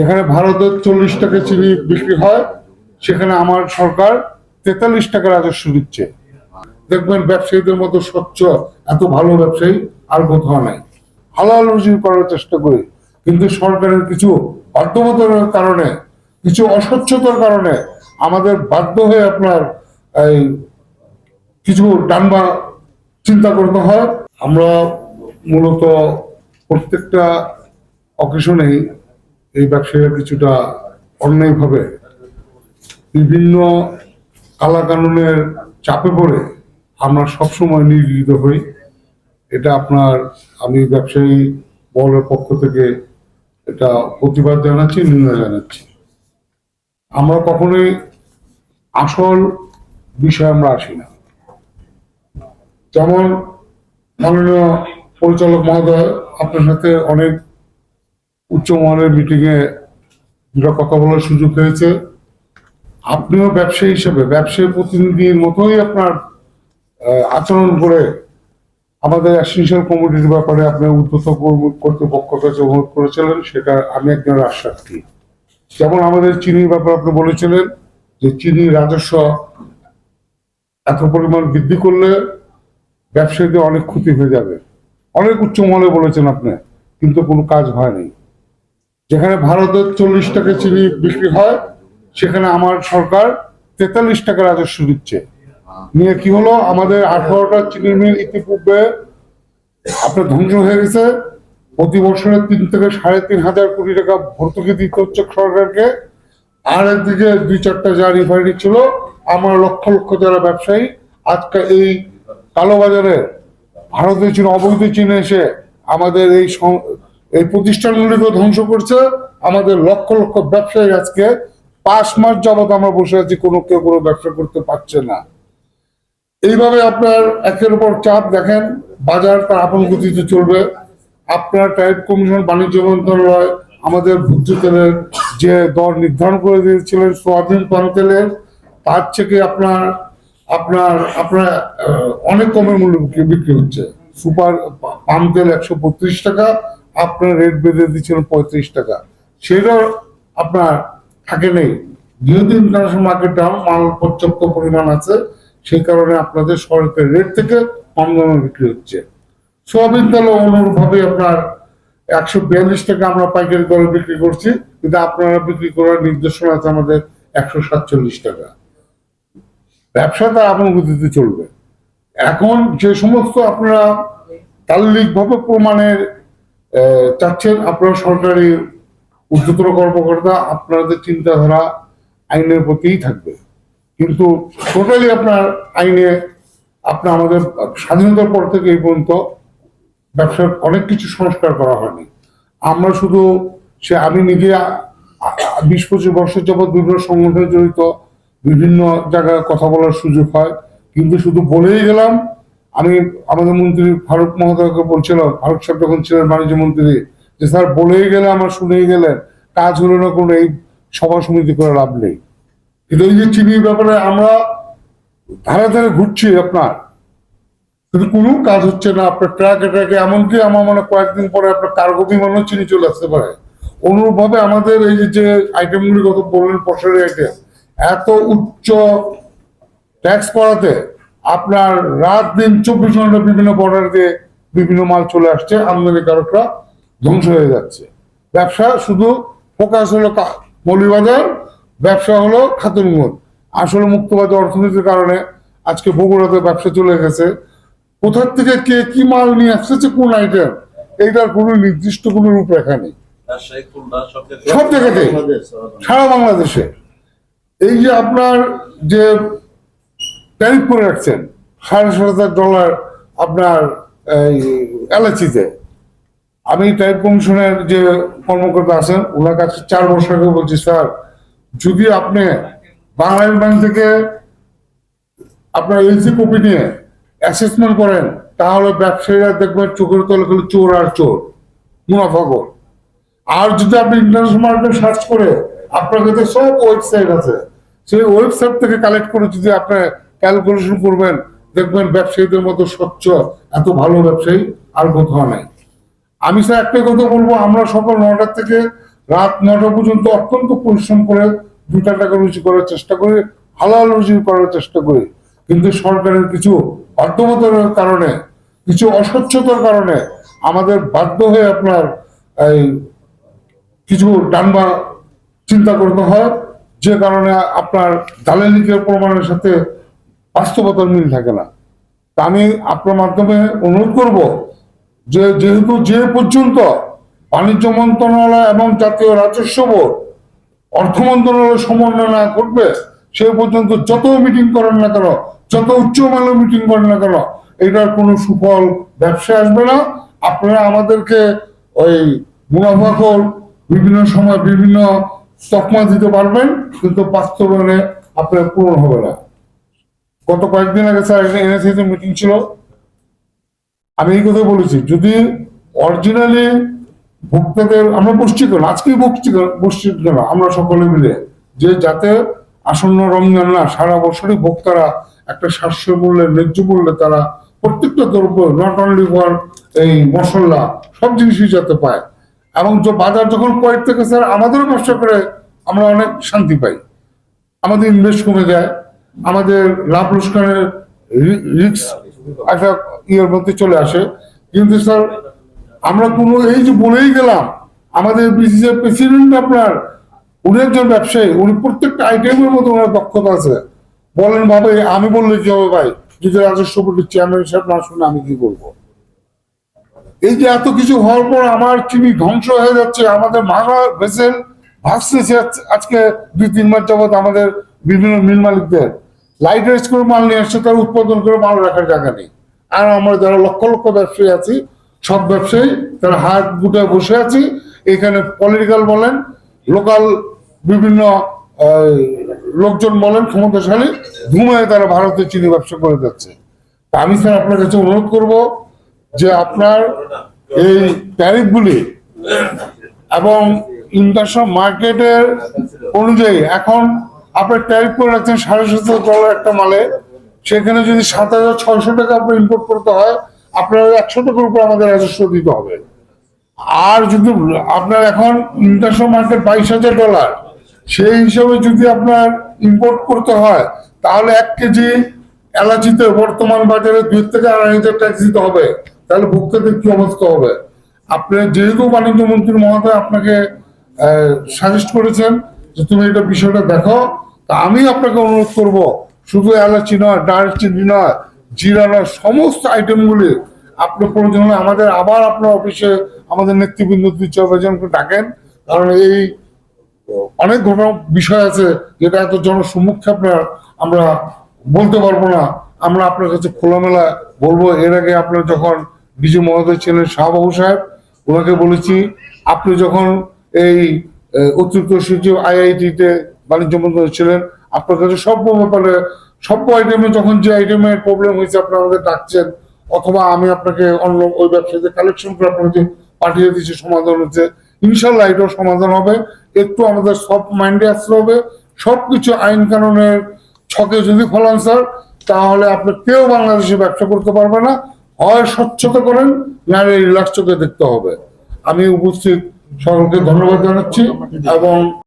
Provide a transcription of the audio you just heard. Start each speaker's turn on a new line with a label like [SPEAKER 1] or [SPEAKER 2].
[SPEAKER 1] যেখানে ভারতের চল্লিশ টাকা চিনি বিক্রি হয়, সেখানে আমার সরকার তেতাল্লিশ টাকা রাজস্ব দিচ্ছে। দেখবেন ব্যবসায়ীদের মতো স্বচ্ছ, এত ভালো ব্যবসায়ী আর কোথাও নাই। হালাল রুজি করার চেষ্টা করি, কিন্তু সরকারের কিছু বাধ্যবতার কারণে, কিছু অস্বচ্ছতার কারণে আমাদের বাধ্য হয়ে আপনার এই কিছু ডানবা চিন্তা করতে হয়। আমরা মূলত প্রত্যেকটা অকেশনেই এই ব্যবসায়ীরা কিছুটা অন্যায়ভাবে বিভিন্ন কালা কানুনের চাপে পড়ে আমরা সবসময় নিগৃহীত হই। এটা আপনার, আমি ব্যবসায়ী বলের পক্ষ থেকে এটা প্রতিবাদ জানাচ্ছি, নিন্দা জানাচ্ছি। আমরা কখনোই আসল বিষয়ে আমরা আসি না। যেমন মাননীয় পরিচালক মহোদয় আপনার সাথে অনেক উচ্চমানের মিটিংয়ে দুটো কথা বলার সুযোগ হয়েছে। আপনিও ব্যবসায়ী হিসেবে, ব্যবসায়ী প্রতিনিধির মতোই আপনার আচরণ করে আমাদের অ্যাসেন্সিয়াল কমিটির ব্যাপারে আপনি উদ্যত কর্তৃপক্ষের কাছে অনুরোধ করেছিলেন, সেটা আমি একজন আশ্বাসী যেমন আমাদের চিনির ব্যাপারে আপনি বলেছিলেন যে চিনি রাজস্ব এত পরিমাণ বৃদ্ধি করলে ব্যবসায়ীদের অনেক ক্ষতি হয়ে যাবে। অনেক উচ্চ মহলে বলেছেন আপনি, কিন্তু কোনো কাজ হয়নি। যেখানে ভারতের চল্লিশ টাকা চিনি বিক্রি হয়, সেখানে আমার সরকার তেতাল্লিশ টাকা রাজস্ব দিচ্ছে। নিয়ে কি হলো? আমাদের আঠারোটা চিনি মিল ইতিপূর্বে আপনার ধ্বংস হয়ে গেছে। প্রতি বছরে তিন থেকে সাড়ে তিন হাজার কোটি টাকা ভর্তুকি দিতে হচ্ছে সরকারকে। আর একদিকে দুই চারটা যা রিফাইনারি ছিল, আমার লক্ষ লক্ষ যারা ব্যবসায়ী, আজকে এই কালোবাজারে ভারতের চীন, অবৈধ চীনে এসে আমাদের এই এই প্রতিষ্ঠানগুলিকে ধ্বংস করছে। আমাদের লক্ষ লক্ষ ব্যবসায়ী আজকে পাঁচ মাস যাবত আমরা বসে আছি, কোনো কেউ কোনো ব্যবসা করতে পারছে না। এইভাবে আপনার একের উপর চাপ দেখেন, বাজার তার আপন গতিতে চলবে। আপনার ট্রাইব কমিশন বাণিজ্য মন্ত্রণালয় আমাদের ভোজ্য তেলের যে দর নির্ধারণ করে দিয়েছিলেন, সোয়াবিন পাম তেলের তার থেকে আপনার আপনার আপনার অনেক কমের মূল্য বিক্রি- বিক্রি হচ্ছে। সুপার পাম তেল একশো বত্রিশ টাকা আপনার রেট বেঁধে দিচ্ছিলেন পঁয়ত্রিশ টাকা। সেটা আপনার থাকে নেই। যেহেতু ইন্টারন্যাশনাল মার্কেট মাল পর্যাপ্ত পরিমাণ আছে, সেই কারণে আপনাদের সরকারি রেট থেকে কম দামে বিক্রি হচ্ছে। সোয়াবিন তেল অনুরূপভাবে আপনার একশো বিয়াল্লিশ টাকা আমরা পাইকারি দরে বিক্রি করছি, কিন্তু আপনারা বিক্রি করার নির্দেশনা আছে আমাদের একশো সাতচল্লিশ টাকা। ব্যবসা তার আপন গতিতে চলবে। এখন যে সমস্ত আপনারা তাল্লিকভাবে প্রমাণের চাচ্ছেন আপনারা সরকারি উচ্চতর কর্মকর্তা, আপনাদের চিন্তাধারা আইনের প্রতিই থাকবে। কিন্তু টোটালি আপনার আইনে আপনার আমাদের স্বাধীনতার পর থেকে এই পর্যন্ত ব্যবসার অনেক কিছু সংস্কার করা হয়নি। আমরা শুধু সে আমি নিজে বিশ পঁচিশ বছর যাবৎ বিভিন্ন সংগঠনে জড়িত, বিভিন্ন জায়গায় কথা বলার সুযোগ হয়, কিন্তু শুধু বলেই গেলাম আমি আমাদের মন্ত্রী ফারুক মহোদয়কে বলছিলাম, ফারুক সাহেব যখন ছিলেন বাণিজ্য মন্ত্রী, যে স্যার বলেই গেলে আমার শুনেই গেলেন, কাজ হলো না কোনো এই সভা সমিতি করে লাভ নেই। কিন্তু এই যে চিনির ব্যাপারে আমরা ধারে ধারে ঘুরছি আপনার। কিন্তু কোনো কাজ হচ্ছে না, আপনার ট্রাকে ট্রাকে, এমনকি আমার মনে কয়েকদিন পরে আপনার কার্গো বিমানও চিনি চলে আসতে পারে। অনুরূপভাবে আমাদের এই যে- আইটেমগুলি কত বললেন, পশারি আইটেম এত উচ্চ ট্যাক্স করাতে আপনার রাত দিন চব্বিশ ঘণ্টা বিভিন্ন বর্ডার দিয়ে বিভিন্ন মাল চলে আসছে আমদানিকারকরা ধ্বংস হয়ে যাচ্ছে। ব্যবসা শুধু ফোকাস হলো মৌলিবাজার ব্যবসা হলো খাতুনগঞ্জ আসলে মুক্তবাজার অর্থনীতির কারণে আজকে বগুড়াতে ব্যবসা চলে গেছে কোথার থেকে কে কি মাল নিয়ে আসছে কোন আইটেম এইটার কোনো নির্দিষ্ট কোনো রূপরেখা নেই।
[SPEAKER 2] সব
[SPEAKER 1] জায়গাতেই সারা বাংলাদেশে। এই যে আপনার যে ট্যারিফ করে রাখছেন। সাড়ে সাত হাজার ডলার আপনার এই এলআইসিতে আমি ট্যারিফ কমিশনের যে কর্মকর্তা আছেন ওনার কাছে চার বছর আগে বলছি, স্যার, যদি আপনি বাংলাদেশ ব্যাংক থেকে আপনার এলসি কপি নিয়ে অ্যাসেসমেন্ট করেন, তাহলে ব্যবসায়ীরা দেখবেন চোখের তলে খালি চোর আর চোর মুনাফাকর আর যদি আপনি ইন্টারন্যাশনাল মার্কেট সার্চ করে, আপনার কাছে সব ওয়েবসাইট আছে। সেই ওয়েবসাইট থেকে কালেক্ট করে যদি আপনি ক্যালকুলেশন করবেন, দেখবেন ব্যবসায়ীদের মতো স্বচ্ছ, এত ভালো ব্যবসায়ী আর কোথাও নাই। আমি স্যার একটাই কথা বলব, আমরা সকাল নটা থেকে রাত নটা পর্যন্ত অত্যন্ত পরিশ্রম করে দুটা টাকা রুজি করার চেষ্টা করি, হালাল রুজি করার চেষ্টা করি। কিন্তু সরকারের কিছু বাধ্যবতার কারণে, কিছু অস্বচ্ছতার কারণে আমাদের বাধ্য হয়ে আপনার এই কিছু ডানবা চিন্তা করতে হয়, যে কারণে আপনার দালালিকের প্রমাণের সাথে বাস্তবতার মিল থাকে না। তা আমি আপনার মাধ্যমে অনুরোধ করব যে যেহেতু যে পর্যন্ত বাণিজ্য মন্ত্রণালয় এবং জাতীয় রাজস্ব বোর্ড, অর্থ মন্ত্রণালয় সমন্বয় না করবে, সে পর্যন্ত যত মিটিং করেন না কেন, যত উচ্চমানের মিটিং করেন না কেন, এটার কোনো সুফল ব্যবসায় আসবে না। আপনারা আমাদেরকে ওই মুনাফাখোর বিভিন্ন সময় বিভিন্ন তকমা দিতে পারবেন কিন্তু বাস্তবায়নে আপনার পূরণ হবে না। গত কয়েকদিন আগে স্যার এনএসএস মিটিং ছিল। আমি এই কথা বলেছি, যদি অরিজিনালি ভোক্তাদের, আমরা বসছি কেন? আজকেই বসছি কেন- বসছি কেন? আমরা সকলে মিলে। যে যাতে আসন্ন রমজান না, সারা বছরই ভোক্তারা একটা সাশ্য মূল্যে, ন্যায্য মূল্যে তারা প্রত্যেকটা দ্রব্য নট অনলি ফর এই মশলা, সব জিনিসই যাতে পায়। এবং বাজার যখন কয়েক থেকে স্যার আমাদেরও ব্যবসা করে, আমরা অনেক শান্তি পাই। আমাদের ইনভেস্ট কমে যায়। আমাদের লাভ লোকসানের রিক্স একটা ইয়ের মধ্যে চলে আসে। কিন্তু স্যার, আমরা কোনো এই যে বলেই গেলাম, আমাদের বিসিসিআই প্রেসিডেন্ট আপনার, উনি একজন ব্যবসায়ী, উনি প্রত্যেকটা আইটেমের মধ্যে ওনার দক্ষতা আছে। বলেন ভাবে আমি বললে কি হবে ভাই? যদি রাজস্ব বোর্ডের চেয়ারম্যান সাহেব না শুনে আমি কি করব এই যে এত কিছু হওয়ার পর আমার চিনি ধ্বংস হয়ে যাচ্ছে, আমাদের মাথা ভেসেল ভাসতেছে আজকে দুই তিন মাস যাবত আমাদের বিভিন্ন মিল মালিকদের। লাইট রেস করে মাল নিয়ে আসছে, তারা উৎপাদন করে মাল রাখার জায়গা নেই। আর আমরা যারা লক্ষ লক্ষ ব্যবসায়ী আছি, সব ব্যবসায়ী, তারা হাত গুটে বসে আছি। এখানে পলিটিক্যাল বলেন লোকাল বিভিন্ন লোকজন বলেন, ক্ষমতাশালী, ঘুমায় তারা ভারতের চিনি ব্যবসা করে যাচ্ছে। তা আমি স্যার আপনার কাছে অনুরোধ করব যে আপনার এই ট্যারিফগুলি এবং ইন্টারন্যাশনাল মার্কেটের অনুযায়ী এখন আপনার ট্যারিফ করে রাখছেন সাড়ে সাতশো ডলার একটা মালে, সেখানে যদি সাত হাজার ছয়শো টাকা আপনার ইম্পোর্ট করতে হয়, আপনার একশো টাকার উপর আমাদের রাজস্ব দিতে হবে। আর যদি আপনার এখন ইন্টারন্যাশনাল মার্কেট বাইশ হাজার ডলার সেই হিসাবে যদি আপনার ইম্পোর্ট করতে হয়, তাহলে এক কেজি এলাচিতে বর্তমান বাজারে দুই থেকে আড়াই হাজার ট্যাক্স দিতে হবে। তাহলে ভোক্তাদের কি অবস্থা হবে? আপনি যেহেতু বাণিজ্য মন্ত্রী মহোদয় আপনাকে সাজেস্ট করেছেন যে তুমি এটা বিষয়টা দেখো, তা আমি আপনাকে অনুরোধ করব, শুধু এলাচি নয় দারচিনি নয়, জিরা নয়, সমস্ত আইটেমগুলি আপনি প্রয়োজন হলে আমাদের আবার আপনার অফিসে আমাদের নেতৃবৃন্দ দুই ডাকেন। কারণ এই অনেক ঘটনা বিষয় আছে যেটা এত জনসম্মুখে আপনার আমরা বলতে পারব না। আমরা আপনার কাছে খোলামেলা বলব। এর আগে আপনার যখন বিজু মহোদয় ছিলেন শাহবাবু সাহেব, ওনাকে বলেছি, আপনি যখন এই অতিরিক্ত সচিব আইআইটিতে বাণিজ্য মন্ত্রী ছিলেন। আপনার কাছে সব ব্যাপারে সব আইটেমে যখন যে আইটেমের প্রবলেম হয়েছে, আপনি আমাদের ডাকছেন, অথবা আমি আপনাকে অন্য ওই ব্যবসায়ীদের কালেকশন করে আপনাকে পাঠিয়ে দিচ্ছি, সমাধান হচ্ছে। ইনশাল্লাহ এটাও সমাধান হবে। একটু আমাদের সফট মাইন্ডে আসতে হবে। সবকিছু আইন কানুনের ছকে যদি ফলান স্যার তাহলে আপনি কেউ বাংলাদেশে ব্যবসা করতে পারবে না। হয় স্বচ্ছতা করেন না রিল্যাক্স চোখে দেখতে হবে। আমি উপস্থিত সকলকে ধন্যবাদ জানাচ্ছি এবং